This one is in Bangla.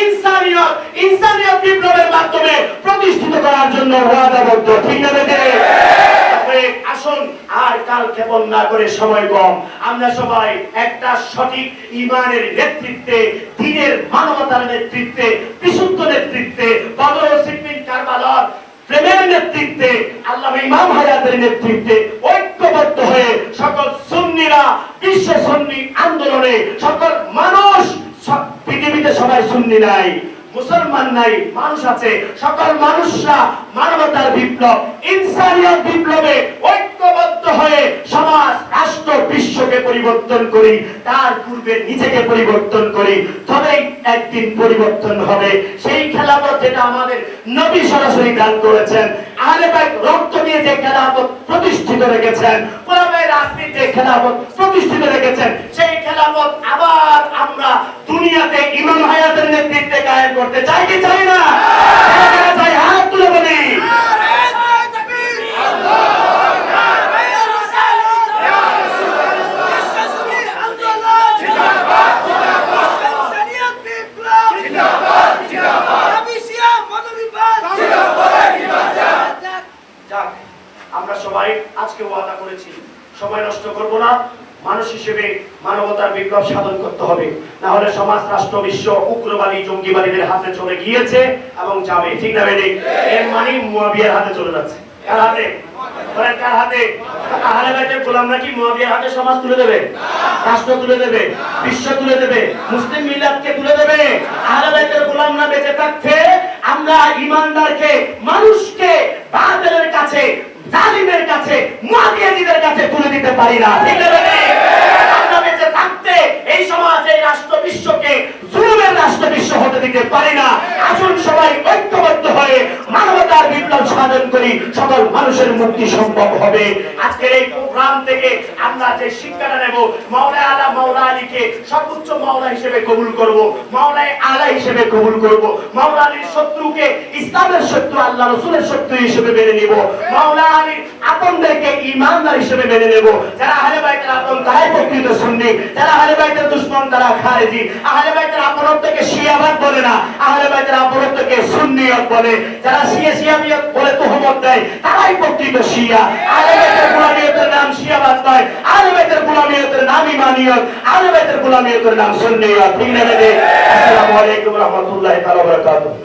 ইনসানিয়ত ইনসানিয়ত বিপ্লবের মাধ্যমে প্রতিষ্ঠিত করার জন্য ওয়াদাবদ্ধ, ঠিক না আসুন আর কাল ক্ষেপণ না করে সময় কম। আমরা সবাই একটা সঠিক ইমানের নেতৃত্বে, দিনের মানবতার নেতৃত্বে, বিশুদ্ধ নেতৃত্বে বদর সিদ্দিন কারবালার প্রেমের নেতৃত্বে আল্লাহ ইমাম হায়াতের নেতৃত্বে ঐক্যবদ্ধ হয়ে সকল সুন্নিরা বিশ্ব সুন্নি আন্দোলনে সকল মানুষ সব সবাই সুন্নি নাই, মুসলমান নাই, মানুষ আছে। সকল মানুষরা মানবতার বিপ্লব, ইনসানিয়ত বিপ্লবে ঐক্যবদ্ধ হয়ে সমাজ, রাষ্ট্র, বিশ্বকে পরিবর্তন করি, তার পূর্বে নিজেকে পরিবর্তন করি, তবেই একদিন পরিবর্তন হবে। সেই খেলাফত যেটা আমাদের নবী সরাসরি দান করেছেন, আহলে বাইত রক্ত দিয়ে যে খেলাফত প্রতিষ্ঠিত রেখেছেন কোরআনের রাজনীতি যে খেলাফত প্রতিষ্ঠিত রেখেছেন, সেই খেলাফত আবার আমরা দুনিয়াতে ইমাম হায়াতের নেতৃত্বে কায়েম করতে চাই কি চাই না? চাই হাত তুলে বলি। আমরা সবাই আজকে ওয়াদা করেছি। সময় নষ্ট করব না। মানুষ হিসেবে মানবতার বিপ্লব সাধন করতে হবে। না হলে সমাজ, রাষ্ট্র, বিশ্ব, উগ্রবাদী, জঙ্গিবাদীদের হাতে চলে গিয়েছে এবং যাবে। ঠিক না বেদিক এর মানে মুয়াবিয়ার হাতে চলে যাচ্ছে। কার হাতে? কার হাতে? মুয়াবিয়ার হাতে সমাজ তুলে দেবে? রাষ্ট্র তুলে দেবে, বিশ্ব তুলে দেবে, মুসলিম মিল্লাতকে তুলে দেবে। বেঁচে থাকতে আমরা ইমানদারকে, মানুষকে বাতিলের কাছে, জালিমের কাছে মুয়াবিয়াদের কাছে তুলে দিতে পারি না। ঠিক আছে আমরা বেঁচে থাকতে এই সমাজ এই রাষ্ট্র বিশ্বকে জুলুমের রাষ্ট্র বিশ্ব হতে দিতে পারি না আসুন সবাই ঐক্যবদ্ধ হয়ে বিপ্লব সাধন করি, সকল মানুষের মুক্তি সম্ভব হবে। আজকের এই প্রোগ্রাম থেকে আমরা যে শিক্ষাটা নেব মাওলা আলা মাওলা আলীকে সর্বোচ্চ মাওলা হিসেবে কবুল করব মাওলায় আলা হিসেবে কবুল করব, মাওলা আলীর শত্রুকে ইসলামের শত্রু, আল্লাহ রসুলের শত্রু হিসেবে মেনে নিব, মাওলা আলীর আপনদেরকে ইমানদার হিসেবে মেনে নেব। যারা আহলে বাইতের আপন, তারাই প্রকৃত সুন্নি। যারা আহলে বাইতের দুশমন, তারা খারেজি। আহলে বাইতের আপনত্বকে শিয়াবাদ বলে না। আহলে বাইতের আপনত্বকে সুন্নিয়ত বলে, যারা শিয়া শিয়াবিয়ত বলে তোহমত দেয়, তারাই প্রকৃত শিয়া। আলেবেদের গোলামিয়তের নাম শিয়াবাদ নয়। আলেবেদের গোলামিয়তের নাম ইমানিয়ত। আলেবেদের গোলামিয়তের নাম সুন্নিয়ত। ঠিক না আসসালামু আলাইকুম রহমতুল্লাহ তাআলা বারাকাতুহু।